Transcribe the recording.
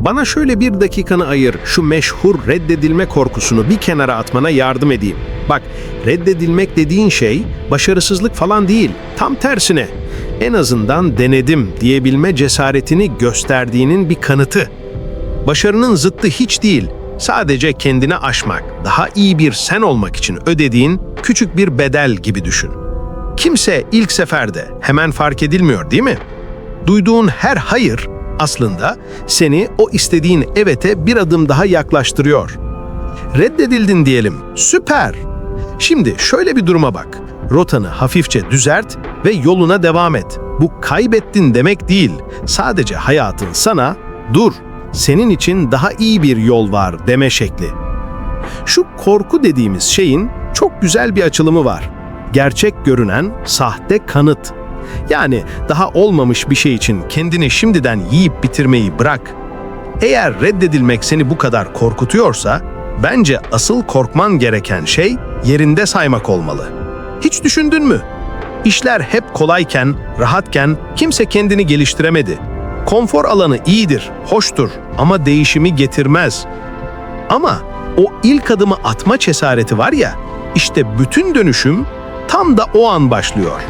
Bana şöyle bir dakikanı ayır, şu meşhur reddedilme korkusunu bir kenara atmana yardım edeyim. Bak, reddedilmek dediğin şey başarısızlık falan değil, tam tersine. En azından denedim diyebilme cesaretini gösterdiğinin bir kanıtı. Başarının zıttı hiç değil, sadece kendini aşmak, daha iyi bir sen olmak için ödediğin küçük bir bedel gibi düşün. Kimse ilk seferde hemen fark edilmiyor değil mi? Duyduğun her hayır aslında seni o istediğin evete bir adım daha yaklaştırıyor. Reddedildin diyelim. Süper. Şimdi şöyle bir duruma bak. Rotanı hafifçe düzelt ve yoluna devam et. Bu kaybettin demek değil. Sadece hayatın sana dur. Senin için daha iyi bir yol var deme şekli. Şu korku dediğimiz şeyin çok güzel bir açılımı var. Gerçek görünen sahte kanıt. Yani daha olmamış bir şey için kendini şimdiden yiyip bitirmeyi bırak. Eğer reddedilmek seni bu kadar korkutuyorsa, bence asıl korkman gereken şey yerinde saymak olmalı. Hiç düşündün mü? İşler hep kolayken, rahatken kimse kendini geliştiremedi. Konfor alanı iyidir, hoştur ama değişimi getirmez. Ama o ilk adımı atma cesareti var ya, işte bütün dönüşüm tam da o an başlıyor.